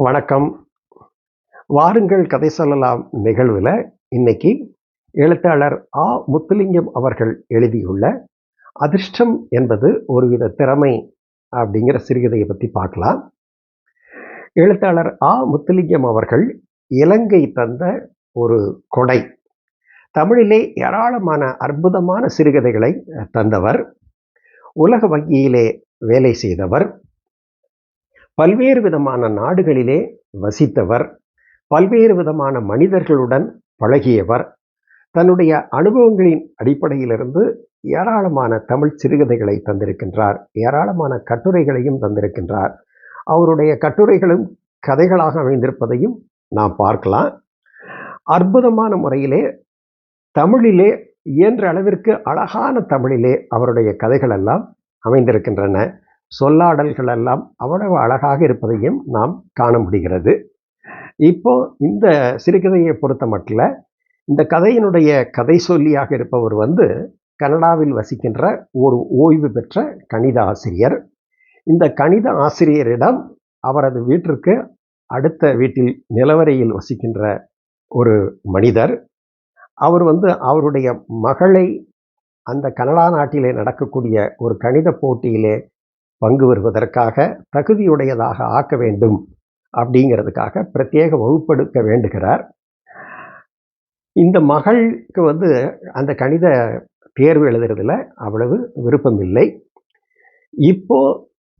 வணக்கம். வாருங்கள் கதை சொல்லலாம் நிகழ்வில் இன்னைக்கு எழுத்தாளர் ஆ. முத்துலிங்கம் அவர்கள் எழுதியுள்ள அதிர்ஷ்டம் என்பது ஒருவித திறமை அப்படிங்கிற சிறுகதையை பற்றி பார்க்கலாம். எழுத்தாளர் ஆ. முத்துலிங்கம் அவர்கள் இலங்கை தந்த ஒரு கொடை. தமிழிலே ஏராளமான அற்புதமான சிறுகதைகளை தந்தவர். உலக வங்கியிலே வேலை செய்தவர். பல்வேறு விதமான நாடுகளிலே வசித்தவர் பல்வேறு விதமான மனிதர்களுடன் பழகியவர். தன்னுடைய அனுபவங்களின் அடிப்படையிலிருந்து ஏராளமான தமிழ் சிறுகதைகளை தந்திருக்கின்றார். ஏராளமான கட்டுரைகளையும் தந்திருக்கின்றார். அவருடைய கட்டுரைகளும் கதைகளாக அமைந்திருப்பதையும் நாம் பார்க்கலாம். அற்புதமான முறையிலே தமிழிலே இயன்ற அளவிற்கு அழகான தமிழிலே அவருடைய கதைகள் எல்லாம் அமைந்திருக்கின்றன. சொல்லாடல்கள் எல்லாம் அவ்வளவு அழகாக இருப்பதையும் நாம் காண முடிகிறது. இப்போ இந்த சிறுகதையை பொறுத்த மட்டில் இந்த கதையினுடைய கதை சொல்லியாக இருப்பவர் வந்து கனடாவில் வசிக்கின்ற ஒரு ஓய்வு பெற்ற கணித ஆசிரியர். இந்த கணித ஆசிரியரிடம் அவரது வீட்டிற்கு அடுத்த வீட்டில் நிலவரையில் வசிக்கின்ற ஒரு மனிதர். அவர் வந்து அவருடைய மகளை அந்த கனடா நாட்டிலே நடக்கக்கூடிய ஒரு கணித போட்டியிலே பங்கு வருவதற்காக தகுதியுடையதாக ஆக்க வேண்டும் அப்படிங்கிறதுக்காக பிரத்யேக வகுப்படுத்த வேண்டுகிறார். இந்த மகளுக்கு வந்து அந்த கணித தேர்வு எழுதுறதுல அவ்வளவு விருப்பம் இல்லை இப்போ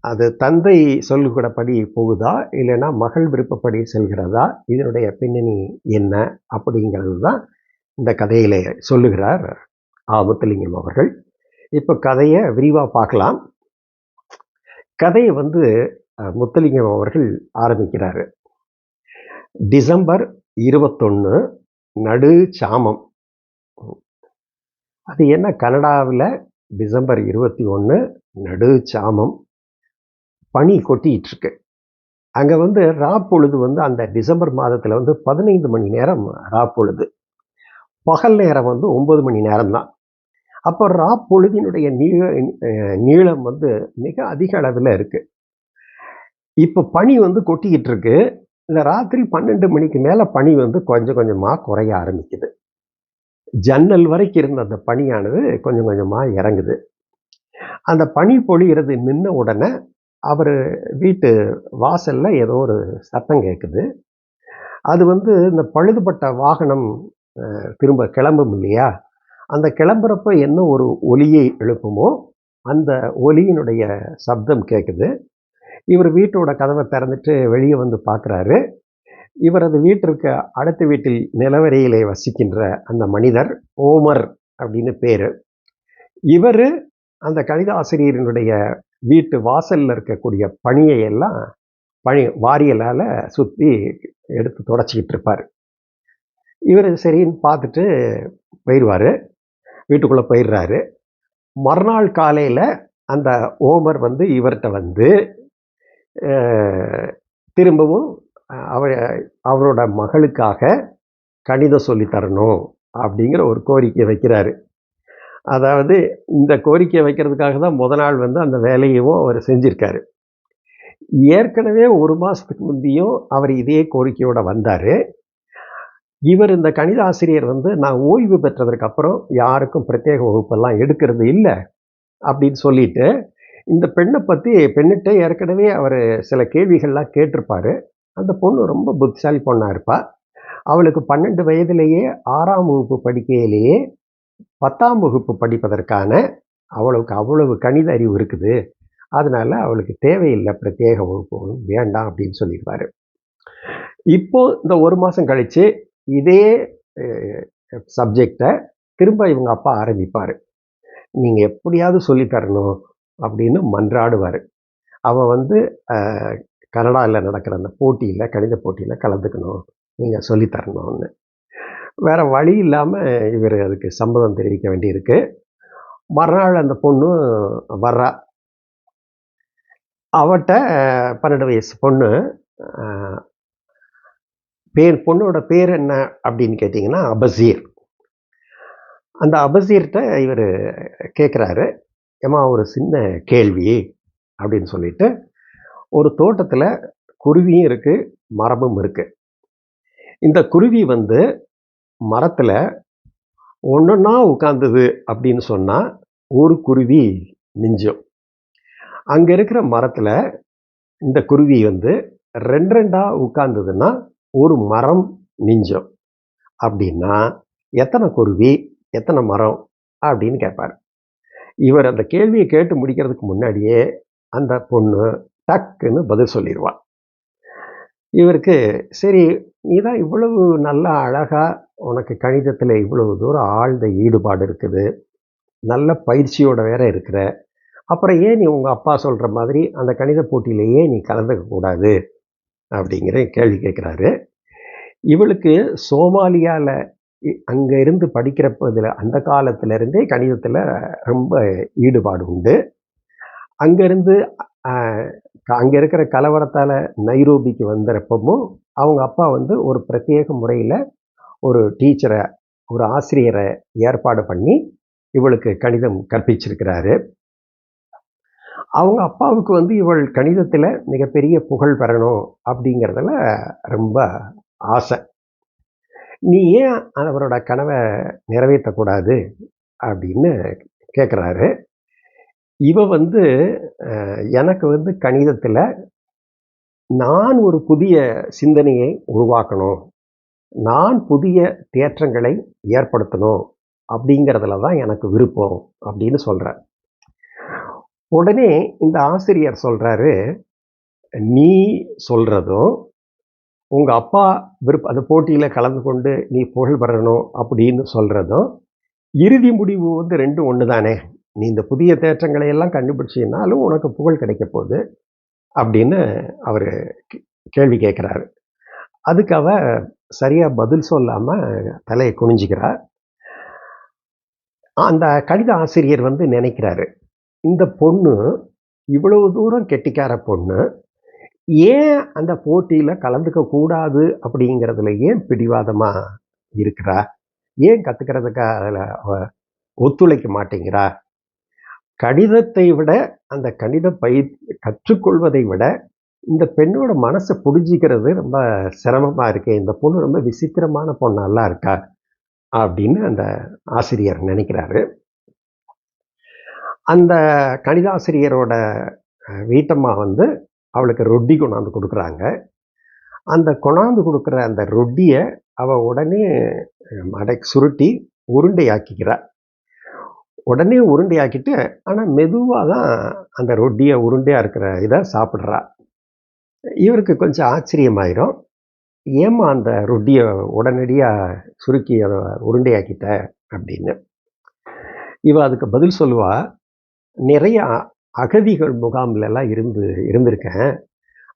அது தந்தை சொல்லுகிறபடி போகுதா இல்லைன்னா மகள் விருப்பப்படி செல்கிறதா இதனுடைய பின்னணி என்ன அப்படிங்கிறது தான் இந்த கதையிலே சொல்லுகிறார் ஆ முத்துலிங்கம் அவர்கள். இப்போ கதையை விரிவாக பார்க்கலாம். கதையை வந்து முத்தலிங்கம் அவர்கள் ஆரம்பிக்கிறாரு. டிசம்பர் இருபத்தொன்று நடு சாமம். அது என்ன கனடாவில்? டிசம்பர் இருபத்தி ஒன்று நடு சாமம். பனி கொட்டிகிட்ருக்கு அங்கே வந்து ராப்பொழுது வந்து அந்த டிசம்பர் மாதத்தில் வந்து பதினைந்து மணி நேரம் ராப்பொழுது. பகல் நேரம் வந்து ஒம்பது மணி நேரம் தான் அப்போ ரா பொழுதினுடைய நீள நீளம் வந்து மிக அதிக அளவில் இருக்குது இப்போ பனி வந்து கொட்டிக்கிட்டு இருக்கு இந்த ராத்திரி பன்னெண்டு மணிக்கு மேலே பனி வந்து கொஞ்சம் கொஞ்சமாக குறைய ஆரம்பிக்குது. ஜன்னல் வரைக்கும் இருந்த அந்த பனியானது கொஞ்சம் கொஞ்சமாக இறங்குது. அந்த பனி பொழிகிறது நின்ன உடனே அவர் வீட்டு வாசலில் ஏதோ ஒரு சத்தம் கேட்குது அது வந்து இந்த பழுதுபட்ட வாகனம் திரும்ப கிளம்பும் இல்லையா? அந்த கிளம்புறப்ப என்ன ஒரு ஒலியை எழுப்புமோ அந்த ஒலியினுடைய சப்தம் கேட்குது இவர் வீட்டோட கதவை திறந்துட்டு வெளியே வந்து பார்க்குறாரு இவரது வீட்டிற்கு அடுத்த வீட்டில் நிலவரையிலே வசிக்கின்ற அந்த மனிதர் ஓமர் அப்படின்னு பேர். இவர் அந்த கணித ஆசிரியரினுடைய வீட்டு வாசலில் இருக்கக்கூடிய பணியை எல்லாம் பனி வாரியலால் சுற்றி எடுத்து தொடச்சிக்கிட்டு இருப்பார். இவர் சரின்னு பார்த்துட்டு போயிடுவார் வீட்டுக்குள்ளே போயிடுறாரு. மறுநாள் காலையில் அந்த ஓமர் வந்து இவர்கிட்ட வந்து திரும்பவும் அவர் அவரோட மகளுக்காக கணிதம் சொல்லித்தரணும் அப்படிங்கிற ஒரு கோரிக்கை வைக்கிறாரு. அதாவது இந்த கோரிக்கை வைக்கிறதுக்காக தான் முத நாள் வந்து அந்த வேலையவும் அவர் செஞ்சிருக்காரு. ஏற்கனவே ஒரு மாதத்துக்கு முந்தையும் அவர் இதே கோரிக்கையோடு வந்தார். இவர் இந்த கணித ஆசிரியர் வந்து நான் ஓய்வு பெற்றதற்கு அப்புறம் யாருக்கும் பிரத்யேக வகுப்பெல்லாம் எடுக்கிறது இல்லை அப்படின்னு சொல்லிட்டு இந்த பெண்ணை பற்றி பெண்ணிட்ட ஏற்கனவே அவர் சில கேள்விகள்லாம் கேட்டிருப்பார். அந்த பொண்ணு ரொம்ப புத்திசாலி பொண்ணாக இருப்பாள் அவளுக்கு பன்னெண்டு வயதிலேயே ஆறாம் வகுப்பு படிக்கையிலேயே பத்தாம் வகுப்பு படிப்பதற்கான அவளுக்கு அவ்வளவு கணித அறிவு இருக்குது. அதனால் அவளுக்கு தேவையில்லை பிரத்யேக வகுப்பு. வேண்டாம் அப்படின்னு சொல்லிடுவார். இப்போ இந்த ஒரு மாதம் கழித்து இதே சப்ஜெக்டை திரும்ப இவங்க அப்பா ஆரம்பிப்பார். நீங்கள் எப்படியாவது சொல்லித்தரணும் அப்படின்னு மன்றாடுவார். அவன் வந்து கனடாவில் நடக்கிற அந்த போட்டியில் கணித போட்டியில் கலந்துக்கணும் நீங்கள் சொல்லித்தரணும்னு வேறு வழி இல்லாமல் இவர் அதுக்கு சம்மதம் தெரிவிக்க வேண்டியிருக்கு. மறுநாள் அந்த பொண்ணு வர்றா. அவட்ட பன்னெண்டு வயசு பொண்ணு பேர் பொண்ணோட பேர் என்ன அப்படின்னு கேட்டிங்கன்னா அபசீர். அந்த அபசீர்கிட்ட இவர் கேட்குறாரு ஏமா ஒரு சின்ன கேள்வி அப்படின்னு சொல்லிட்டு ஒரு தோட்டத்தில் குருவியும் இருக்குது மரமும் இருக்குது இந்த குருவி வந்து மரத்தில் ஒன்றொன்னா உட்காந்தது அப்படின்னு சொன்னால் ஒரு குருவி மிஞ்சும். அங்கே இருக்கிற மரத்தில் இந்த குருவி வந்து ரெண்டு ரெண்டாக உட்கார்ந்ததுன்னா ஒரு மரம் மிஞ்சும். அப்படின்னா எத்தனை குருவி எத்தனை மரம் அப்படின்னு கேட்பார். இவர் அந்த கேள்வியை கேட்டு முடிக்கிறதுக்கு முன்னாடியே அந்த பொண்ணு டக்குன்னு பதில் சொல்லிடுவாள் இவருக்கு சரி நீ தான் இவ்வளவு நல்லா அழகாக உனக்கு கணிதத்தில் இவ்வளவு தூரம் ஆழ்ந்த ஈடுபாடு இருக்குது. நல்ல பயிற்சியோட வேற இருக்கிற. அப்புறம் ஏன் நீ உங்கள் அப்பா சொல்கிற மாதிரி அந்த கணித போட்டியிலேயே நீ கலந்துக்க கூடாது? அப்படிங்கிற கேள்வி கேட்குறாரு. இவளுக்கு சோமாலியாவில் அங்கே இருந்து படிக்கிறப்பதில் அந்த காலத்திலருந்தே கணிதத்தில் ரொம்ப ஈடுபாடு உண்டு. அங்கேருந்து அங்கே இருக்கிற கலவரத்தால் நைரோபிக்கு வந்தப்பவும் அவங்க அப்பா வந்து ஒரு பிரத்யேக முறையில் ஒரு டீச்சரை ஒரு ஆசிரியரை ஏற்பாடு பண்ணி இவளுக்கு கணிதம் கற்பிச்சிருக்கிறாரு. அவங்க அப்பாவுக்கு வந்து இவள் கணிதத்தில் மிகப்பெரிய புகழ் பெறணும் அப்படிங்கிறதுல ரொம்ப ஆசை. நீ ஏன் அவரோட கனவை நிறைவேற்றக்கூடாது அப்படின்னு கேட்குறாரு இவ வந்து எனக்கு வந்து கணிதத்தில் நான் ஒரு புதிய சிந்தனையை உருவாக்கணும். நான் புதிய தேற்றங்களை ஏற்படுத்தணும் அப்படிங்கிறதுல தான் எனக்கு விருப்பம் அப்படின்னு சொல்கிறேன் உடனே இந்த ஆசிரியர் சொல்கிறாரு நீ சொல்கிறதும் உங்கள் அப்பா விருப்ப அந்த போட்டியில் கலந்து கொண்டு நீ புகழ் பெறணும் அப்படின்னு சொல்கிறதும் இறுதி முடிவு வந்து ரெண்டும் ஒன்று தானே நீ இந்த புதிய தேற்றங்களை எல்லாம் கண்டுபிடிச்சினாலும் உனக்கு புகழ் கிடைக்க போகுது அப்படின்னு அவர் கேள்வி கேட்குறாரு. அதுக்கு அவ சரியாக பதில் சொல்லாமல் தலையை குனிஞ்சிக்கிறார் அந்த கணித ஆசிரியர் வந்து நினைக்கிறாரு இந்த பொண்ணு இவ்வளவு தூரம் கெட்டிக்கார பொண்ணு ஏன் அந்த போட்டியில் கலந்துக்க கூடாது அப்படிங்கிறதுல ஏன் பிடிவாதமாக இருக்கிறா? ஏன் கற்றுக்கிறதுக்கு அதில் ஒத்துழைக்க மாட்டேங்கிறா? கணிதத்தை விட அந்த கணித பயிர் கற்றுக்கொள்வதை விட இந்த பெண்ணோட மனசை புரிஞ்சிக்கிறது ரொம்ப சிரமமாக இருக்கு இந்த பொண்ணு ரொம்ப விசித்திரமான பொண்ணெல்லாம் இருக்கா? அப்படின்னு அந்த ஆசிரியர் நினைக்கிறாரு. அந்த கணிதாசிரியரோட வீட்டம்மா வந்து அவளுக்கு ரொட்டி கொண்டாந்து கொடுக்குறாங்க. அந்த கொண்டாந்து கொடுக்குற அந்த ரொட்டியை அவள் உடனே மடை சுருட்டி உருண்டையாக்கிக்கிறாள் உடனே உருண்டையாக்கிட்டு ஆனால் மெதுவாக தான் அந்த ரொட்டியை உருண்டையாக இருக்கிற இதை சாப்பிட்றா. இவருக்கு கொஞ்சம் ஆச்சரியமாயிரும். ஏம்மா அந்த ரொட்டியை உடனடியாக சுருக்கி அதை உருண்டையாக்கிட்ட? அப்படின்னு. இவ அதுக்கு பதில் சொல்லுவா நிறைய அகதிகள் முகாம்லலாம் இருந்து இருந்திருக்கேன்.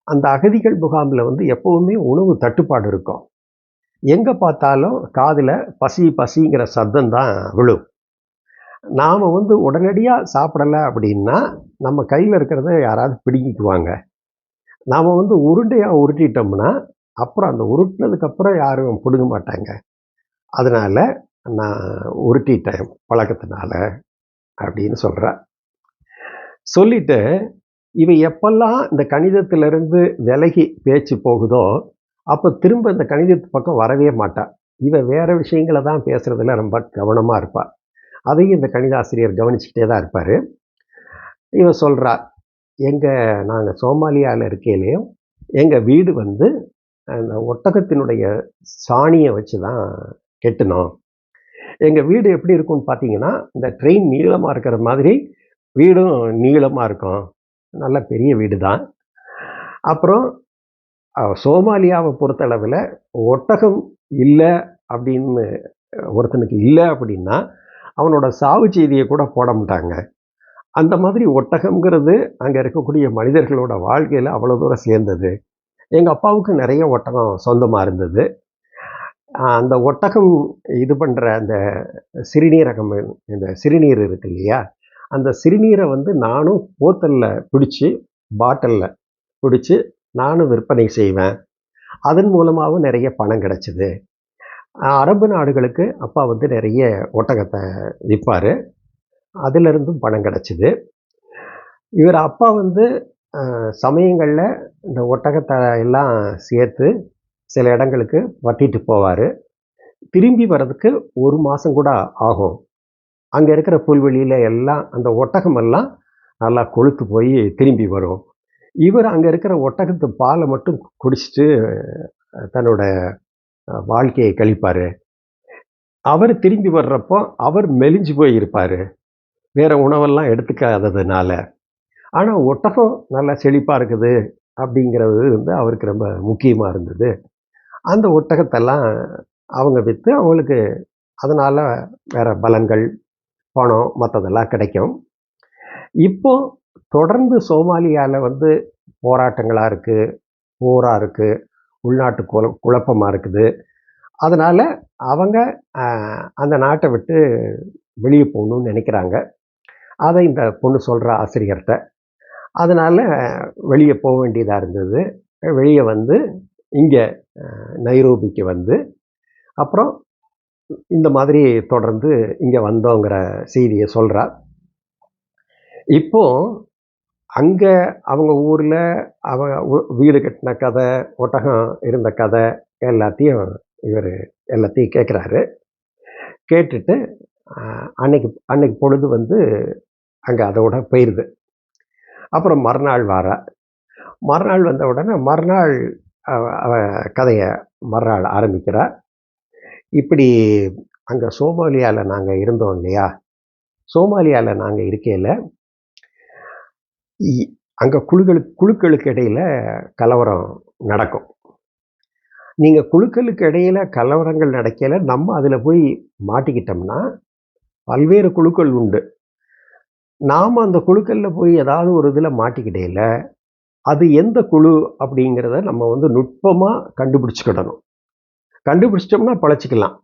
அந்த அகதிகள் முகாமில் வந்து எப்போவுமே உணவு தட்டுப்பாடு இருக்கும். எங்கே பார்த்தாலும் காதில் பசி பசிங்கிற சத்தம் தான் விழும். நாம் வந்து உடனடியாக சாப்பிடலை அப்படின்னா நம்ம கையில் இருக்கிறத யாராவது பிடுங்கிக்குவாங்க. நாம் வந்து உருண்டையாக உருட்டிட்டோம்னா அப்புறம் அந்த உருட்டினதுக்கப்புறம் யாரும் பிடுங்க மாட்டாங்க. அதனால் நான் உருட்டிட்டேன் பழக்கத்தினால அப்படின்னு சொல்கிறேன் சொல்லிட்டு இவன் எப்பெல்லாம் இந்த கணிதத்திலிருந்து விலகி பேச்சு போகுதோ அப்போ திரும்ப இந்த கணிதத்து பக்கம் வரவே மாட்டாள் இவன் வேறு விஷயங்களை தான் பேசுகிறதுல ரொம்ப கவனமாக இருப்பாள் அதையும் இந்த கணிதாசிரியர் கவனிச்சுக்கிட்டே தான் இருப்பார். இவன் சொல்கிறா எங்கள் நாங்கள் சோமாலியாவில் இருக்கையிலையும் எங்கள் வீடு வந்து அந்த ஒட்டகத்தினுடைய சாணியை வச்சு தான் கெட்டினோம். எங்கள் வீடு எப்படி இருக்கும்னு பார்த்தீங்கன்னா இந்த ட்ரெயின் நீளமாக இருக்கிற மாதிரி வீடும் நீளமாக இருக்கும். நல்ல பெரிய வீடு தான் அப்புறம் சோமாலியாவை பொறுத்தளவில் ஒட்டகம் இல்லை அப்படின்னு ஒருத்தனுக்கு இல்லை அப்படின்னா அவனோட சாவு செய்தியை கூட போட மாட்டாங்க. அந்த மாதிரி ஒட்டகம்ங்கிறது அங்கே இருக்கக்கூடிய மனிதர்களோட வாழ்க்கையில் அவ்வளோ தூரம் சேர்ந்தது. எங்கள் அப்பாவுக்கு நிறைய ஒட்டகம் சொந்தமாக இருந்தது. அந்த ஒட்டகம் இது பண்ணுற அந்த சிறுநீரகம் இந்த சிறுநீர் இருக்கு இல்லையா? அந்த சிறுநீரை வந்து நானும் போத்தலில் பிடிச்சி பாட்டிலில் பிடிச்சி நானும் விற்பனை செய்வேன். அதன் மூலமாகவும் நிறைய பணம் கிடச்சிது. அரபு நாடுகளுக்கு அப்பா வந்து நிறைய ஒட்டகத்தை விற்பார். அதிலிருந்தும் பணம் கிடச்சிது. இவர் அப்பா வந்து சமயங்களில் இந்த ஒட்டகத்தை எல்லாம் சேர்த்து சில இடங்களுக்கு வட்டிட்டு போவார். திரும்பி வர்றதுக்கு ஒரு மாதம் கூட ஆகும். அங்கே இருக்கிற புல்வெளியில் எல்லாம் அந்த ஒட்டகமெல்லாம் நல்லா கொழுத்து போய் திரும்பி வரும். இவர் அங்கே இருக்கிற ஒட்டகத்து பாலை மட்டும் குடிச்சிட்டு தன்னோட வாழ்க்கையை கழிப்பார். அவர் திரும்பி வர்றப்போ அவர் மெலிஞ்சு போய் இருப்பார். உணவெல்லாம் எடுத்துக்காததுனால. ஆனால் ஒட்டகம் நல்லா செழிப்பாக இருக்குது அப்படிங்கிறது வந்து அவருக்கு ரொம்ப முக்கியமாக இருந்தது. அந்த ஒட்டகத்தெல்லாம் அவங்க விற்று அவங்களுக்கு அதனால் வேற பலன்கள் பணம் மற்றதெல்லாம் கிடைக்கும். இப்போ தொடர்ந்து சோமாலியாவில் வந்து போராட்டங்களாக இருக்குது போராக இருக்குது உள்நாட்டு குழ குழப்பமாக இருக்குது. அதனால் அவங்க அந்த நாட்டை விட்டு வெளியே போகணும்னு நினைக்கிறாங்க. அதை இந்த பொண்ணு சொல்கிற ஆசிரியர்கிட்ட. அதனால் வெளியே போக வேண்டியதாக இருந்தது. வெளியே வந்து இங்கே நைரோபிக்கு வந்து. அப்புறம் இந்த மாதிரி தொடர்ந்து இங்கே வந்தோங்கிற செய்தியை சொல்கிறார் இப்போ அங்கே அவங்க ஊரில் அவங்க வீடு கட்டின கதை ஒட்டகம் இருந்த கதை எல்லாத்தையும் இவர் எல்லாத்தையும் கேட்குறாரு கேட்டுட்டு அன்னைக்கு அன்னைக்கு பொழுது வந்து அங்கே அதோட போயிடுது அப்புறம் மறுநாள் வாரா. மறுநாள் வந்த உடனே மறுநாள் அவ அவ கதையை மறுநாள் ஆரம்பிக்கிறார் இப்படி அங்கே சோமாலியாவில் நாங்கள் இருந்தோம் இல்லையா? சோமாலியாவில் நாங்கள் இருக்கையில் அங்கே குழுக்களுக்கு குழுக்களுக்கு இடையில் கலவரம் நடக்கும். நீங்கள் குழுக்களுக்கு இடையில் கலவரங்கள் நடக்கையில் நம்ம அதில் போய் மாட்டிக்கிட்டோம்னா பல்வேறு குழுக்கள் உண்டு. நாம் அந்த குழுக்களில் போய் ஏதாவது ஒரு இதில் மாட்டிக்கிடையில் அது எந்த குழு அப்படிங்கிறத நம்ம வந்து நுட்பமாக கண்டுபிடிச்சிக்கிடணும். கண்டுபிடிச்சிட்டோம்னா பழச்சிக்கலாம்.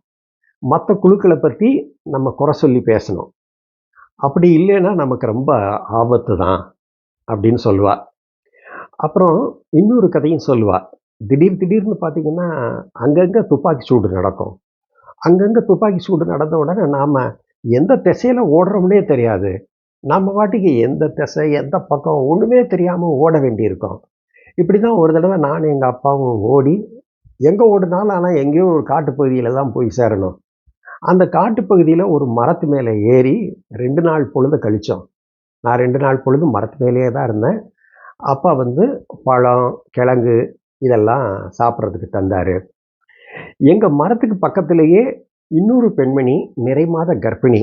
மற்ற குழுக்களை பற்றி நம்ம குறை சொல்லி பேசணும். அப்படி இல்லைன்னா நமக்கு ரொம்ப ஆபத்து தான் அப்படின்னு சொல்லுவா. அப்புறம் இன்னொரு கதையும் சொல்லுவா. திடீர் திடீர்னு பார்த்தீங்கன்னா அங்கங்கே துப்பாக்கி சூடு நடக்கும். அங்கங்கே துப்பாக்கி சூடு நடந்த உடனே நாம் எந்த திசையில் ஓடுறோம்னே தெரியாது. நம்ம வாட்டிக்கு எந்த திசை எந்த பக்கம் ஒன்றுமே தெரியாமல் ஓட வேண்டியிருக்கோம். இப்படி தான் ஒரு தடவை நானும் எங்கள் அப்பாவும் ஓடி எங்கே ஓடுனாலும் ஆனால் எங்கேயோ ஒரு காட்டுப்பகுதியில் தான் போய் சேரணும். அந்த காட்டுப்பகுதியில் ஒரு மரத்து மேலே ஏறி ரெண்டு நாள் பொழுது கழித்தோம் நான் ரெண்டு நாள் பொழுது மரத்து மேலேயே தான் இருந்தேன். அப்பா வந்து பழம் கிழங்கு இதெல்லாம் சாப்பிட்றதுக்கு தந்தார். எங்கள் மரத்துக்கு பக்கத்திலேயே இன்னொரு பெண்மணி நிறை மாத கர்ப்பிணி.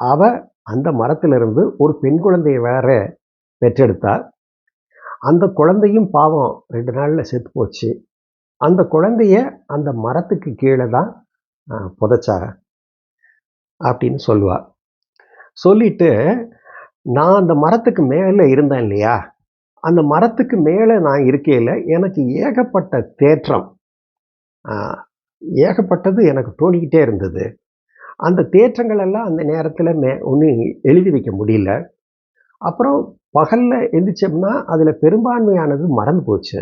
அவ அந்த மரத்திலிருந்து ஒரு பெண் குழந்தையை வேற பெற்றெடுத்தாள் அந்த குழந்தையும் பாவம் ரெண்டு நாளில் செத்து போச்சு. அந்த குழந்தைய அந்த மரத்துக்கு கீழே தான் ஆஹ், அப்படின்னு சொல்லுவா. சொல்லிட்டு நான் அந்த மரத்துக்கு மேலே இருந்தேன் இல்லையா? அந்த மரத்துக்கு மேலே நான் இருக்கையில் எனக்கு ஏகப்பட்ட தேற்றம் ஏகப்பட்டது எனக்கு தோணிக்கிட்டே இருந்தது. அந்த தேற்றங்கள் எல்லாம் அந்த நேரத்தில் மே ஒன்றும் எழுதி வைக்க முடியல. அப்புறம் பகலில் எழுந்திரிச்சோம்னா அதில் பெரும்பான்மையானது மறந்து போச்சு.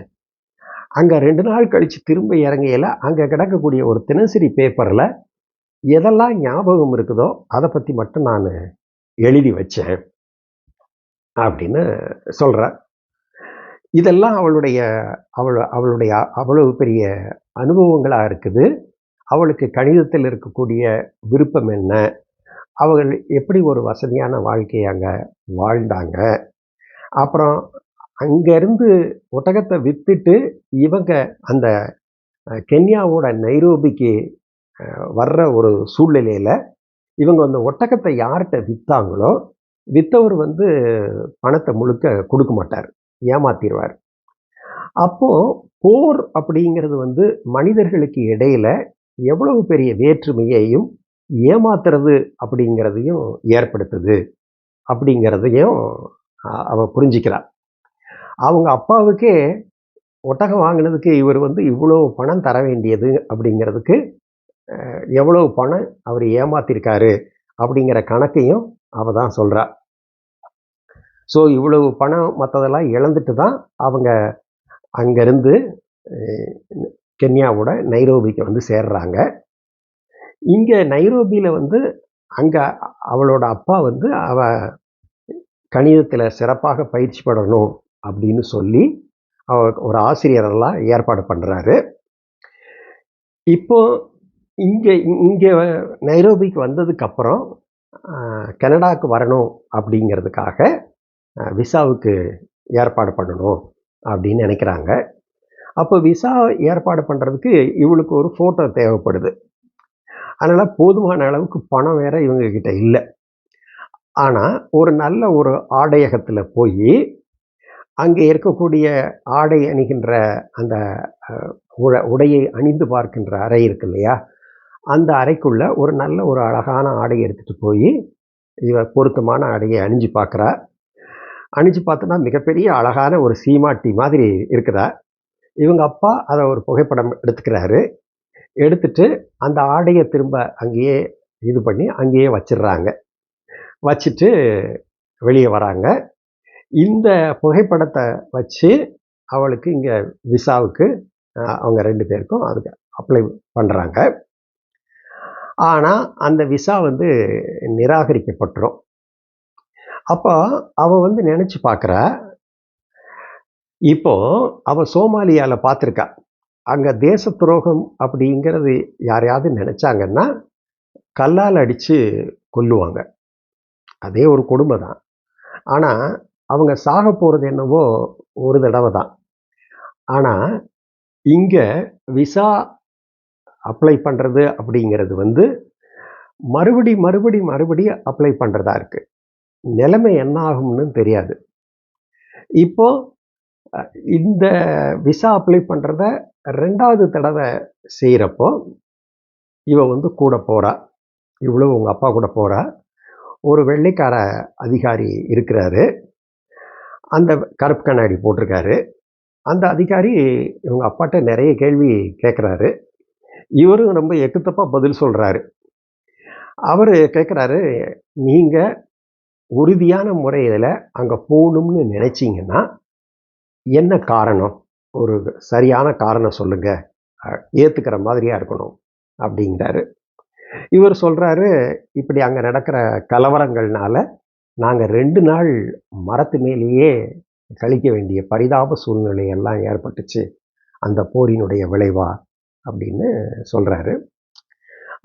அங்கே ரெண்டு நாள் கழித்து திரும்ப இறங்கையில் அங்கே கிடக்கக்கூடிய ஒரு தினசரி பேப்பரில் எதெல்லாம் ஞாபகம் இருக்குதோ அதை பற்றி மட்டும் நான் எழுதி வச்சேன் அப்படின்னு சொல்கிறேன் இதெல்லாம் அவளுடைய அவள் அவளுடைய அவ்வளவு பெரிய அனுபவங்களாக இருக்குது. அவளுக்கு கணிதத்தில் இருக்கக்கூடிய விருப்பம் என்ன? அவள் எப்படி ஒரு வசதியான வாழ்க்கையை அங்கே வாழ்ந்தாங்க? அப்புறம் அங்கேருந்து ஒட்டகத்தை விற்றுட்டு இவங்க அந்த கென்யாவோட நைரோபிக்கு வர்ற ஒரு சூழ்நிலையில் இவங்க அந்த ஒட்டகத்தை யார்கிட்ட விற்றாங்களோ விற்றவர் வந்து பணத்தை முழுக்க கொடுக்க மாட்டார் ஏமாத்திடுவார் அப்போது போர் அப்படிங்கிறது வந்து மனிதர்களுக்கு இடையில எவ்வளவு பெரிய வேற்றுமையையும் ஏமாத்துறது அப்படிங்கிறதையும் ஏற்படுத்துது அப்படிங்கிறதையும் அவள் அவ அவங்க அப்பாவுக்கே ஒட்டகம் வாங்கினதுக்கு இவர் வந்து இவ்வளோ பணம் தர வேண்டியது அப்படிங்கிறதுக்கு எவ்வளோ பணம் அவர் ஏமாத்திருக்காரு அப்படிங்கிற கணக்கையும் அவ தான் சொல்றா. ஸோ இவ்வளவு பணம் மற்றதெல்லாம் இழந்துட்டு தான் அவங்க அங்கேருந்து கென்யாவோட நைரோபிக்கு வந்து சேர்றாங்க. இங்கே நைரோபியில் வந்து அங்கே அவளோட அப்பா வந்து அவ கணிதத்தில் சிறப்பாக பயிற்சி படணும் அப்படின்னு சொல்லி அவர் ஒரு ஆசிரியரெல்லாம் ஏற்பாடு பண்ணுறாரு இப்போ இங்கே இங்கே நைரோபிக்கு வந்ததுக்கப்புறம் கனடாவுக்கு வரணும் அப்படிங்கிறதுக்காக விசாவுக்கு ஏற்பாடு பண்ணணும் அப்படின்னு நினைக்கிறாங்க. அப்போ விசா ஏற்பாடு பண்ணுறதுக்கு இவளுக்கு ஒரு ஃபோட்டோ தேவைப்படுது. அதனால் போதுமான அளவுக்கு பணம் வேறு இவங்கக்கிட்ட இல்லை. ஆனால் ஒரு நல்ல ஒரு ஆடையகத்தில் போய் அங்கே இருக்கக்கூடிய ஆடை அணிகின்ற அந்த உட- உடையை அணிந்து பார்க்கின்ற அறை இருக்கு இல்லையா? அந்த அறைக்குள்ள ஒரு நல்ல ஒரு அழகான ஆடையை எடுத்துட்டு போய் இவ பொருத்தமான ஆடையை அணிஞ்சு பார்க்குறா. அணிஞ்சு பார்த்தோன்னா மிகப்பெரிய அழகான ஒரு சீமாட்டி மாதிரி இருக்கிறா. இவங்க அப்பா அதை ஒரு புகைப்படம் எடுத்துக்கிறாரு. எடுத்துட்டு அந்த ஆடையை திரும்ப அங்கேயே இது பண்ணி அங்கேயே வச்சிடுறாங்க. வச்சுட்டு வெளியே வராங்க. இந்த புகைப்படத்தை வச்சு அவளுக்கு இங்கே விசாவுக்கு அவங்க ரெண்டு பேருக்கும் அதுக்கு அப்ளை பண்ணுறாங்க ஆனால் அந்த விசா வந்து நிராகரிக்கப்பட்டுரும். அப்போ அவள் வந்து நினச்சி பார்க்குறா இப்போ அவள் சோமாலியாவில் பார்த்துருக்கா அங்கே தேச துரோகம் அப்படிங்கிறது யாரையாவது நினச்சாங்கன்னா கல்லால் அடித்து கொல்லுவாங்க. அதே ஒரு கொடுமை தான் ஆனால் அவங்க சாக போகிறது என்னவோ ஒரு தடவை தான் ஆனால் இங்கே விசா அப்ளை பண்ணுறது அப்படிங்கிறது வந்து மறுபடி மறுபடி மறுபடி அப்ளை பண்ணுறதா இருக்குது நிலைமை என்ன ஆகும்னு தெரியாது. இப்போ இந்த விசா அப்ளை பண்ணுறத ரெண்டாவது தடவை செய்கிறப்போ இவன் வந்து கூட போகிறா இவ்வளவு உங்கள் அப்பா கூட போகிறா ஒரு வெள்ளைக்கார அதிகாரி இருக்கிறாரு. அந்த கருப்பு கண்ணாடி போட்டிருக்காரு. அந்த அதிகாரி இவங்க அப்பாட்ட நிறைய கேள்வி கேட்குறாரு இவரும் ரொம்ப எக்குத்தப்பாக பதில் சொல்கிறாரு அவர் கேட்குறாரு நீங்கள் உறுதியான முறையில் அங்கே போகணும்னு நினச்சிங்கன்னா என்ன காரணம்? ஒரு சரியான காரணம் சொல்லுங்கள் ஏற்றுக்கிற மாதிரியாக இருக்கணும். அப்படிங்கிறாரு. இவர் சொல்கிறாரு இப்படி அங்கே நடக்கிற கலவரங்கள்னால நாங்கள் ரெண்டு நாள் மரத்து மேலேயே கழிக்க வேண்டிய பரிதாப சூழ்நிலை எல்லாம் ஏற்பட்டுச்சு. அந்த போரினுடைய விளைவா? அப்படின்னு சொல்கிறாரு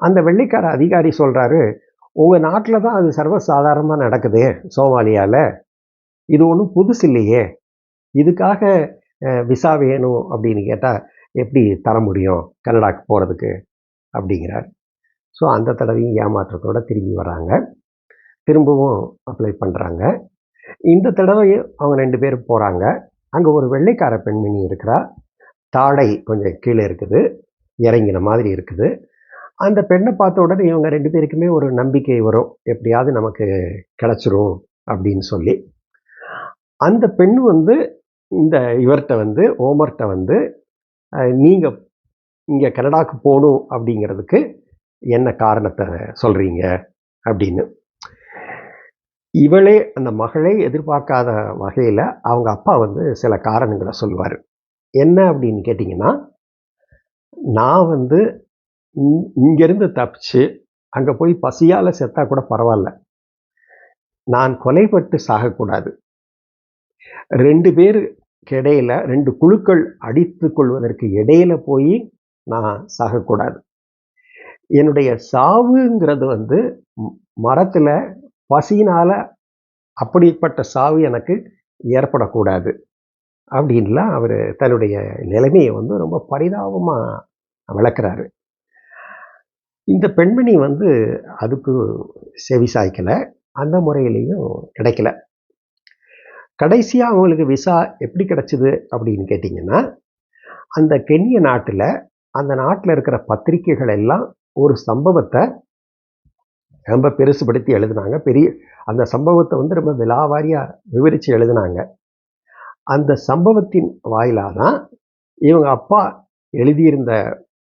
அந்த வெள்ளைக்கார அதிகாரி சொல்கிறாரு உங்கள் நாட்டில் தான் அது சர்வசாதாரணமாக நடக்குது சோமாலியாவில் இது ஒன்றும் புதுசு இல்லையே. இதுக்காக விசா வேணும் அப்படின்னு கேட்டால் எப்படி தர முடியும் கனடாக்கு போகிறதுக்கு அப்படிங்கிறார். ஸோ அந்த தடவையும் ஏமாற்றத்தோடு திரும்பி வராங்க. திரும்பவும் அப்ளை பண்ணுறாங்க இந்த தடவையும் அவங்க ரெண்டு பேரும் போகிறாங்க அங்கே ஒரு வெள்ளைக்கார பெண்மணி இருக்கிறா. தாடை கொஞ்சம் கீழே இருக்குது. இறங்கின மாதிரி இருக்குது. அந்த பெண்ணை பார்த்த உடனே இவங்க ரெண்டு பேருக்குமே ஒரு நம்பிக்கை வரும். எப்படியாவது நமக்கு கிடச்சிரும் அப்படின்னு சொல்லி. அந்த பெண் வந்து இந்த இவர்கிட்ட வந்து ஓமர்கிட்ட வந்து நீங்கள் இங்கே கனடாவுக்கு போகணும் அப்படிங்கிறதுக்கு என்ன காரணத்தை சொல்கிறீங்க அப்படின்னு. இவளே அந்த மகளே எதிர்பார்க்காத வகையில் அவங்க அப்பா வந்து சில காரணங்களை சொல்லுவார். என்ன அப்படின்னு கேட்டிங்கன்னா நான் வந்து இங்- தப்பிச்சு அங்கே போய் பசியால் செத்தா கூட பரவாயில்ல. நான் கொலைப்பட்டு சாகக்கூடாது. ரெண்டு பேர் இடையில ரெண்டு குழுக்கள் அடித்து கொள்வதற்கு இடையில போய் நான் சாகக்கூடாது. என்னுடைய சாவுங்கிறது வந்து மரத்தில் பசியினால் அப்படிப்பட்ட சாவு எனக்கு ஏற்படக்கூடாது அப்படின்லாம் அவர் தன்னுடைய நிலைமையை வந்து ரொம்ப பரிதாபமாக விளக்குறாரு. இந்த பெண்மணி வந்து அதுக்கு செவி சாய்க்கலை அந்த முறையிலையும் கிடைக்கல. கடைசியாக அவங்களுக்கு விசா எப்படி கிடைச்சிது அப்படின்னு கேட்டிங்கன்னா அந்த கென்ய நாட்டில் அந்த நாட்டில் இருக்கிற பத்திரிக்கைகள் எல்லாம் ஒரு சம்பவத்தை ரொம்ப பெருசுபடுத்தி எழுதினாங்க. பெரிய அந்த சம்பவத்தை வந்து ரொம்ப விலாவாரியாக விவரித்து எழுதினாங்க. அந்த சம்பவத்தின் வாயிலாக தான் இவங்க அப்பா எழுதியிருந்த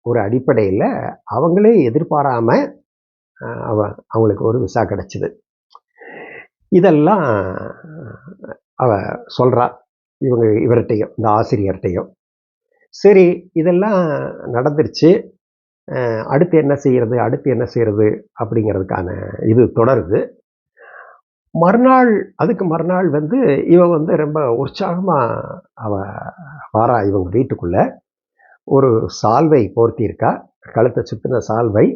ஒரு அடிப்படையில் அவங்களே எதிர்பாராமல் அவ அவங்களுக்கு ஒரு விசா கிடைச்சிது. இதெல்லாம் அவ சொல்கிறா இவங்க இவர்கிட்டையும் இந்த ஆசிரியர்கிட்டையும். சரி இதெல்லாம் நடந்துருச்சு. அடுத்து என்ன செய்கிறது அடுத்து என்ன செய்கிறது அப்படிங்கிறதுக்கான இது தொடருது. மறுநாள் அதுக்கு மறுநாள் வந்து இவன் வந்து ரொம்ப உற்சாகமாக அவ வாரா இவங்க வீட்டுக்குள்ளே. ஒரு சால்வை போர்த்தியிருக்கா கழுத்தை சுத்தின சால்வை.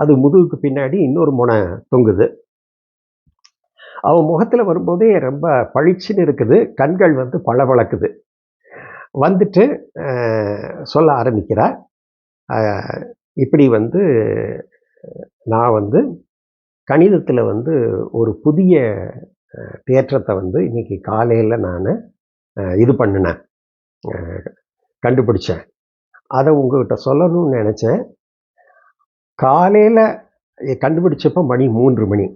அது முதுகுக்கு பின்னாடி இன்னொரு முனை தொங்குது. அவன் முகத்தில் வரும்போதே ரொம்ப பளிச்சுன்னு இருக்குது கண்கள் வந்து பளபளக்குது. வந்துட்டு சொல்ல ஆரம்பிக்கிறார் இப்படி வந்து நான் வந்து கணிதத்தில் வந்து ஒரு புதிய தேற்றத்தை வந்து இன்னைக்கு காலையில் நான் இது பண்ணினேன். கண்டுபிடிச்சேன். அதை உங்ககிட்ட சொல்லணும்னு நினச்சேன். காலையில் கண்டுபிடிச்சப்போ மணி மூன்று மணி.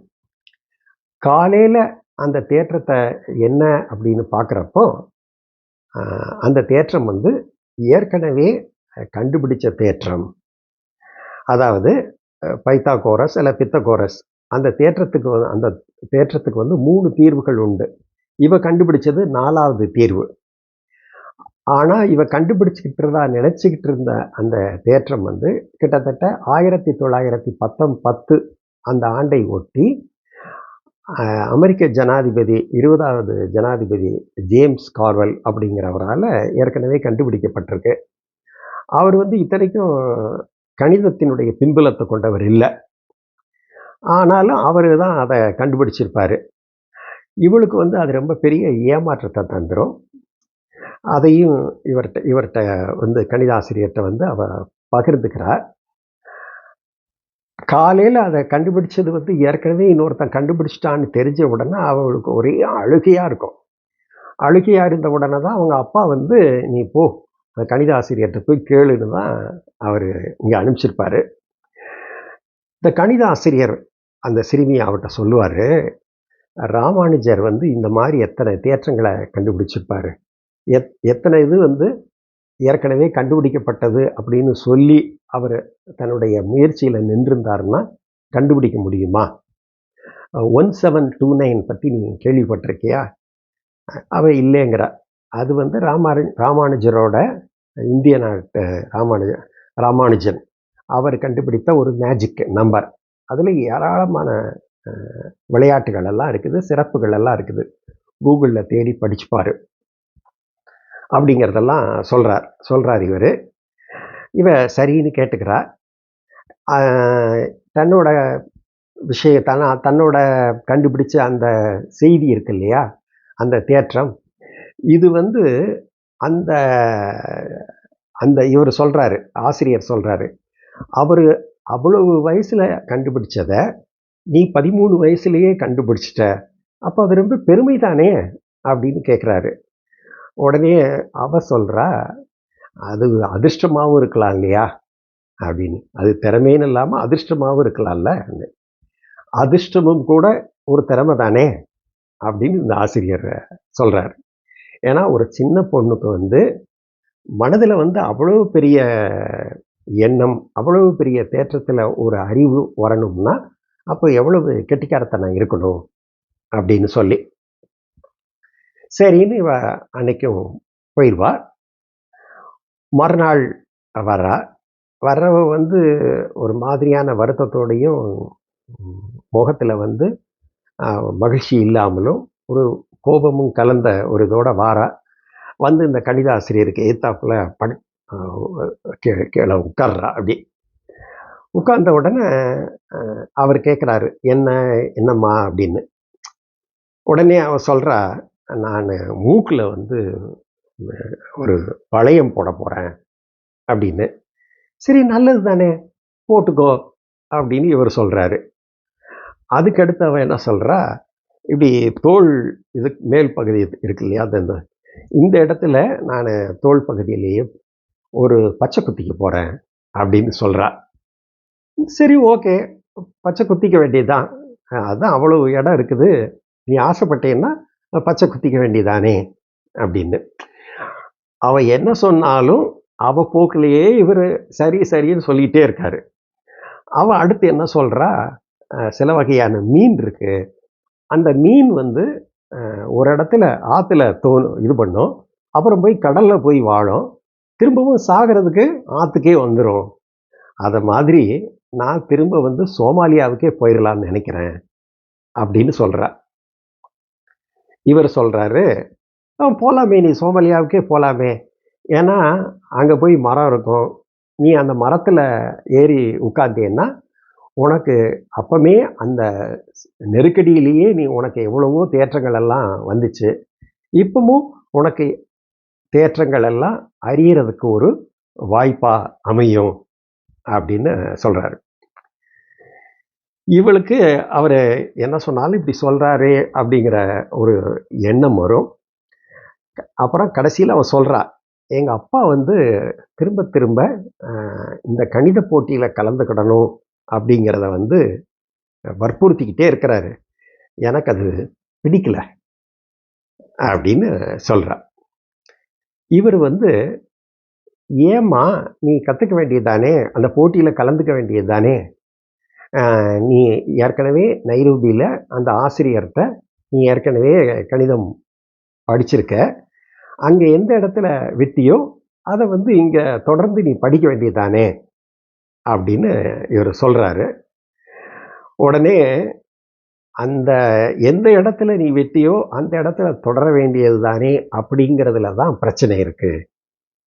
காலையில் அந்த தேற்றத்தை என்ன அப்படின்னு பார்க்குறப்போ அந்த தேற்றம் வந்து ஏற்கனவே கண்டுபிடிச்ச தேற்றம். அதாவது பைத்தா கோரஸ் இல்லை பித்த பித்தகோரஸ். அந்த தேற்றத்துக்கு வந்து- அந்த தேற்றத்துக்கு வந்து மூணு தீர்வுகள் உண்டு. இவ கண்டுபிடிச்சது நாலாவது தீர்வு. ஆனால் இவ கண்டுபிடிச்சிக்கிட்டு இருந்தா நினச்சிக்கிட்டு இருந்த அந்த தேற்றம் வந்து கிட்டத்தட்ட ஆயிரத்தி தொள்ளாயிரத்தி பத்தம் பத்து அந்த ஆண்டை ஒட்டி அமெரிக்க ஜனாதிபதி இருபதாவது ஜனாதிபதி ஜேம்ஸ் கார்வெல் அப்படிங்கிறவரால் ஏற்கனவே கண்டுபிடிக்கப்பட்டிருக்கு. அவர் வந்து இத்தனைக்கும் கணிதத்தினுடைய பின்புலத்தை கொண்டவர் இல்லை. ஆனாலும் அவர் தான் அதை கண்டுபிடிச்சிருப்பார். இவளுக்கு வந்து அது ரொம்ப பெரிய ஏமாற்றத்தை தந்துடும் அதையும் இவர்கிட்ட இவர்கிட்ட வந்து கணித ஆசிரியர்கிட்ட வந்து அவ பகிர்ந்துக்கிறார். காலையில் அதை கண்டுபிடிச்சது வந்து ஏற்கனவே இன்னொருத்தன் கண்டுபிடிச்சிட்டான்னு தெரிஞ்ச உடனே அவளுக்கு ஒரே அழுகையாக இருக்கும். அழுகையாக இருந்த உடனே தான் அவங்க அப்பா வந்து நீ போ கணித ஆசிரியர்கிட்ட போய் கேளுன்னு தான் அவர் இங்கே அனுப்பிச்சிருப்பாரு. இந்த கணித ஆசிரியர் அந்த சிறுமியை அவர்கிட்ட சொல்லுவார் ராமானுஜர் வந்து இந்த மாதிரி எத்தனை தேற்றங்களை கண்டுபிடிச்சிருப்பாரு. எத் எத்தனை இது வந்து ஏற்கனவே கண்டுபிடிக்கப்பட்டது அப்படின்னு சொல்லி அவர் தன்னுடைய முயற்சியில் நின்றிருந்தாருன்னா கண்டுபிடிக்க முடியுமா? ஒன் செவன் டூ நைன் பற்றி நீங்கள் கேள்விப்பட்டிருக்கியா? அவ இல்லைங்கிறா. அது வந்து ராமானு ராமானுஜரோட இந்திய நாட்டு ராமானுஜ ராமானுஜன். அவர் கண்டுபிடித்த ஒரு மேஜிக் நம்பர் அதில் ஏராளமான விளையாட்டுகள் எல்லாம் இருக்குது சிறப்புகள் எல்லாம் இருக்குது. கூகுளில் தேடி படிச்சுப்பார். அப்படிங்கிறதெல்லாம் சொல்கிறார் சொல்கிறார் இவர். இவ சரின்னு கேட்டுக்கிறார். ஆஹ், தன்னோட விஷயத்தான தன்னோட கண்டுபிடிச்ச அந்த செய்தி இருக்கு இல்லையா? அந்த தேற்றம். இது வந்து அந்த அந்த இவர் சொல்கிறாரு ஆசிரியர் சொல்கிறாரு அவர் அவ்வளவு வயசில் கண்டுபிடிச்சதை நீ பதிமூணு வயசுலேயே கண்டுபிடிச்சிட்ட அப்போ அது ரொம்ப பெருமை தானே அப்படின்னு கேட்குறாரு உடனே அவ சொல்கிறா அது அதிர்ஷ்டமாகவும் இருக்கலாம் இல்லையா அப்படின்னு. அது திறமைன்னு இல்லாமல் அதிர்ஷ்டமாகவும் இருக்கலாம்ல அதிர்ஷ்டமும் கூட ஒரு திறமை தானே அப்படின்னு இந்த ஆசிரியர் சொல்கிறாரு ஏன்னா ஒரு சின்ன பொண்ணுக்கு வந்து மனதில் வந்து அவ்வளோ பெரிய எண்ணம் அவ்வளவு பெரிய தேற்றத்தில் ஒரு அறிவு வரணும்னா அப்போ எவ்வளவு கெட்டிக்காரத்தனம் இருக்கணும்? அப்படின்னு சொல்லி. சரின்னு இவ அன்னைக்கும் போயிடுவா மறுநாள் வர்றா. வர்றவ வந்து ஒரு மாதிரியான வருத்தத்தோடையும் முகத்தில் வந்து மகிழ்ச்சி இல்லாமலும் ஒரு கோபமும் கலந்த ஒரு இதோட வாரா. வந்து இந்த கணித ஆசிரியருக்கு எதிர்த்தாப்புல படு கீழே உட்கார்றா அப்படி. உட்கார்ந்த உடனே அவர் கேட்குறாரு என்ன என்னம்மா? அப்படின்னு. உடனே அவ சொல்கிறா நான் மூக்கில் வந்து ஒரு வளையம் போட போகிறேன் அப்படின்னு. சரி நல்லது தானே போட்டுக்கோ அப்படின்னு இவர் சொல்கிறாரு அதுக்கடுத்து அவன் என்ன சொல்கிறா இப்படி தோல் இது மேல் பகுதி இருக்கு இல்லையா? அந்த இந்த இடத்துல நான் தோல் பகுதியிலேயே ஒரு பச்சை குத்திக்க போகிறேன் அப்படின்னு சொல்கிறா சரி ஓகே. பச்சை குத்திக்க வேண்டியதுதான். அதுதான் அவ்வளோ இடம் இருக்குது. நீ ஆசைப்பட்டேன்னா பச்சை குத்திக்க வேண்டியதானே அப்படின்னு. அவள் என்ன சொன்னாலும் அவ போக்கிலேயே இவர் சரி சரின்னு சொல்லிகிட்டே இருக்காரு. அவள் அடுத்து என்ன சொல்கிறா சில வகையான மீன் இருக்குது அந்த மீன் வந்து ஒரு இடத்துல ஆற்றுல தோ இது பண்ணும். அப்புறம் போய் கடலில் போய் வாழும். திரும்பவும் சாகிறதுக்கு ஆற்றுக்கே வந்துடும் அதை மாதிரி நான் திரும்ப வந்து சோமாலியாவுக்கே போயிடலாம்னு நினைக்கிறேன் அப்படின்னு சொல்கிறா இவர் சொல்கிறாரு போகலாமே நீ சோமாலியாவுக்கே போகலாமே ஏன்னா அங்கே போய் மரம் இருக்கும். நீ அந்த மரத்தில் ஏறி உட்காந்தேன்னா உனக்கு அப்பமே அந்த நெருக்கடியிலேயே நீ உனக்கு எவ்வளவோ தேற்றங்கள் எல்லாம் வந்துச்சு. இப்பவும் உனக்கு தேற்றங்கள் எல்லாம் அறியறதுக்கு ஒரு வாய்ப்பாக அமையும் அப்படின்னு சொல்கிறாரு இவளுக்கு அவர் என்ன சொன்னாலும் இப்படி சொல்கிறாரு அப்படிங்கிற ஒரு எண்ணம் வரும். அப்புறம் கடைசியில் அவள் சொல்கிறா எங்கள் அப்பா வந்து திரும்ப திரும்ப இந்த கணித போட்டியில் கலந்துக்கிடணும். அப்படிங்கிறத வந்து வற்புறுத்திக்கிட்டே இருக்கிறாரு. எனக்கு அது பிடிக்கல அப்படின்னு சொல்கிறார் இவர் வந்து ஏம்மா நீ கற்றுக்க வேண்டியதுதானே? அந்த போட்டியில் கலந்துக்க வேண்டியதுதானே? தானே நீ ஏற்கனவே நைரூபியில் அந்த ஆசிரியர்கிட்ட நீ ஏற்கனவே கணிதம் படிச்சிருக்க. அங்கே எந்த இடத்துல விட்டியோ அதை வந்து இங்கே தொடர்ந்து நீ படிக்க வேண்டியதுதானே? அப்படின்னு இவர் சொல்கிறாரு உடனே அந்த எந்த இடத்துல நீ வெட்டியோ அந்த இடத்துல தொடர வேண்டியது தானே அப்படிங்கிறதுல தான் பிரச்சனை இருக்குது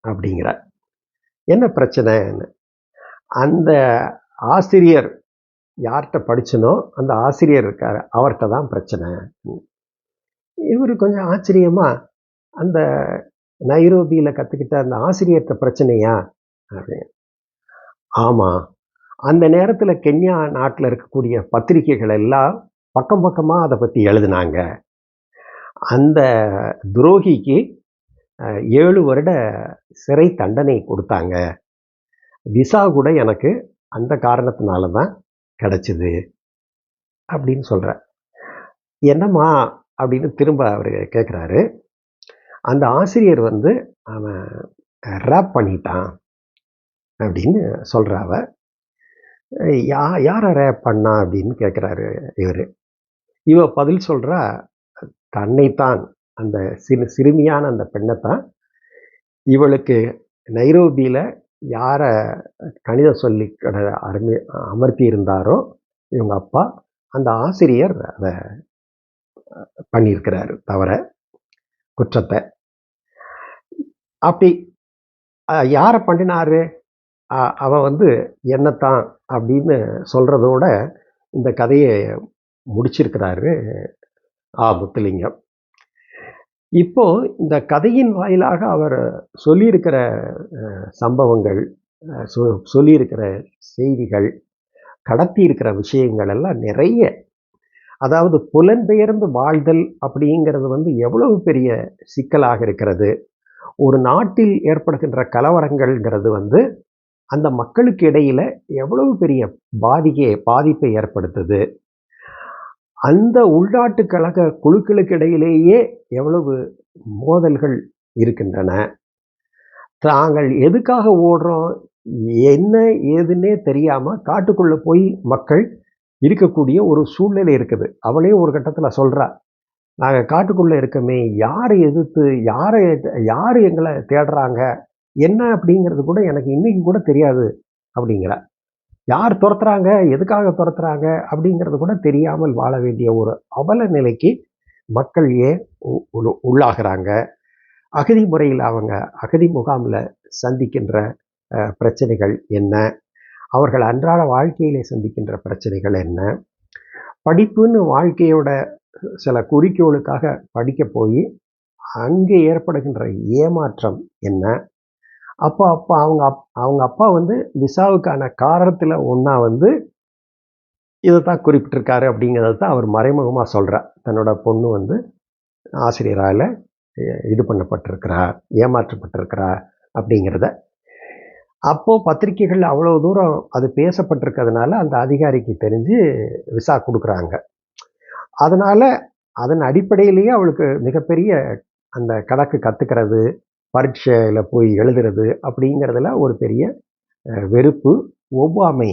அப்படிங்கிற என்ன பிரச்சனைன்னு? அந்த ஆசிரியர் யார்கிட்ட படிச்சனோ அந்த ஆசிரியர் இருக்கார் அவர்கிட்ட தான் பிரச்சனை. இவர் கொஞ்சம் ஆச்சரியமாக அந்த நைரோபியில் கற்றுக்கிட்ட அந்த ஆசிரியர்கிட்ட பிரச்சனையா? அப்படின்னு. ஆமாம் அந்த நேரத்தில் கென்யா நாட்டில் இருக்கக்கூடிய பத்திரிகைகள் எல்லாம் பக்கம் பக்கமாக அதை பற்றி எழுதினாங்க. அந்த துரோகிக்கு ஏழு வருட சிறை தண்டனை கொடுத்தாங்க. விசா கூட எனக்கு அந்த காரணத்தினால தான் கிடச்சிது அப்படின்னு சொல்கிற என்னம்மா அப்படின்னு திரும்ப அவர் கேட்குறாரு அந்த ஆசிரியர் வந்து அவன் ரேப் பண்ணிட்டான். அப்படின்னு சொல்கிறாவ யா யாரை ரேப் பண்ணா அப்படின்னு கேட்குறாரு இவர். இவ பதில் சொல்கிறா தன்னைத்தான் அந்த சிறு சிறுமியான அந்த பெண்ணைத்தான் இவளுக்கு நைரோபியில் யாரை கணிதம் சொல்லி அருமை அருமி அமர்த்தி இருந்தாரோ இவங்க அப்பா அந்த ஆசிரியர் அதை பண்ணியிருக்கிறாரு தவிர குற்றத்தை. அப்படி யாரை பண்ணினாரு? அவள் வந்து என்னத்தான் அப்படின்னு சொல்கிறதோட இந்த கதையை முடிச்சிருக்கிறாரு ஆ முத்துலிங்கம். இப்போ இந்த கதையின் வாயிலாக அவர் சொல்லியிருக்கிற சம்பவங்கள் சொ- சொல்லியிருக்கிற செய்திகள் கடத்தி இருக்கிற விஷயங்கள் எல்லாம் நிறைய. அதாவது புலன்பெயர்ந்து வாழ்தல் அப்படிங்கிறது வந்து எவ்வளவு பெரிய சிக்கலாக இருக்கிறது. ஒரு நாட்டில் ஏற்படுகின்ற கலவரங்கள்ங்கிறது வந்து அந்த மக்களுக்கு இடையில் எவ்வளவு பெரிய பாதிக்கை பாதிப்பை ஏற்படுத்துது? அந்த உள்நாட்டு கழக குழுக்களுக்கு இடையிலேயே எவ்வளவு மோதல்கள் இருக்கின்றன? தாங்கள் எதுக்காக ஓடுறோம்? என்ன ஏதுன்னே தெரியாமல் காட்டுக்குள்ளே போய் மக்கள் இருக்கக்கூடிய ஒரு சூழ்நிலை இருக்குது. அவளே ஒரு கட்டத்தில் சொல்கிறா நாங்கள் காட்டுக்குள்ளே இருக்கமே யாரை எதிர்த்து யாரை யார் எங்களை தேடுறாங்க? என்ன அப்படிங்கிறது கூட எனக்கு இன்றைக்கி கூட தெரியாது அப்படிங்கிற. யார் துரத்துறாங்க? எதுக்காக துரத்துறாங்க? அப்படிங்கிறது கூட தெரியாமல் வாழ வேண்டிய ஒரு அவல நிலைக்கு மக்கள் ஏன் உ- உள்ளாகிறாங்க? அகதி முறையில் அவங்க அகதி முகாமில் சந்திக்கின்ற பிரச்சனைகள் என்ன? அவர்கள் அன்றாட வாழ்க்கையிலே சந்திக்கின்ற பிரச்சனைகள் என்ன? படிப்புன்னு வாழ்க்கையோட சில குறிக்கோளுக்காக படிக்க போய் அங்கே ஏற்படுகின்ற ஏமாற்றம் என்ன? அப்போ அப்போ அவங்க அப் அவங்க அப்பா வந்து விசாவுக்கான காரணத்தில் ஒன்றா வந்து இதை தான் குறிப்பிட்டிருக்காரு அப்படிங்கிறத தான் அவர் மறைமுகமாக சொல்கிறார் தன்னோட பொண்ணு வந்து ஆசிரியரால் இது பண்ணப்பட்டிருக்கிறா ஏமாற்றப்பட்டிருக்கிறா அப்படிங்கிறத. அப்போது பத்திரிகைகள் அவ்வளோ தூரம் அது பேசப்பட்டிருக்கிறதுனால அந்த அதிகாரிக்கு தெரிஞ்சு விசா கொடுக்குறாங்க. அதனால் அதன் அடிப்படையிலேயே அவளுக்கு மிகப்பெரிய அந்த கணக்கு கற்றுக்கிறது பரீட்சையில் போய் எழுதுறது அப்படிங்கிறதுல ஒரு பெரிய வெறுப்பு ஒவ்வாமை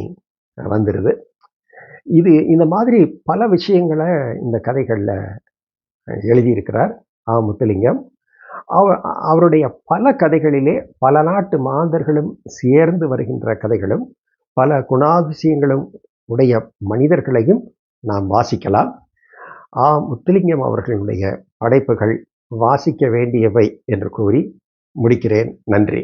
வந்துடுது இது இந்த மாதிரி பல விஷயங்களை இந்த கதைகளில் எழுதியிருக்கிறார் ஆ. முத்துலிங்கம். அவர் அவருடைய பல கதைகளிலே பல நாட்டு மாந்தர்களும் சேர்ந்து வருகின்ற கதைகளும் பல குணாதிசயங்களும் உடைய மனிதர்களையும் நாம் வாசிக்கலாம். ஆ. முத்துலிங்கம் அவர்களுடைய படைப்புகள் வாசிக்க வேண்டியவை என்று கூறி முடிக்கிறேன். நன்றி.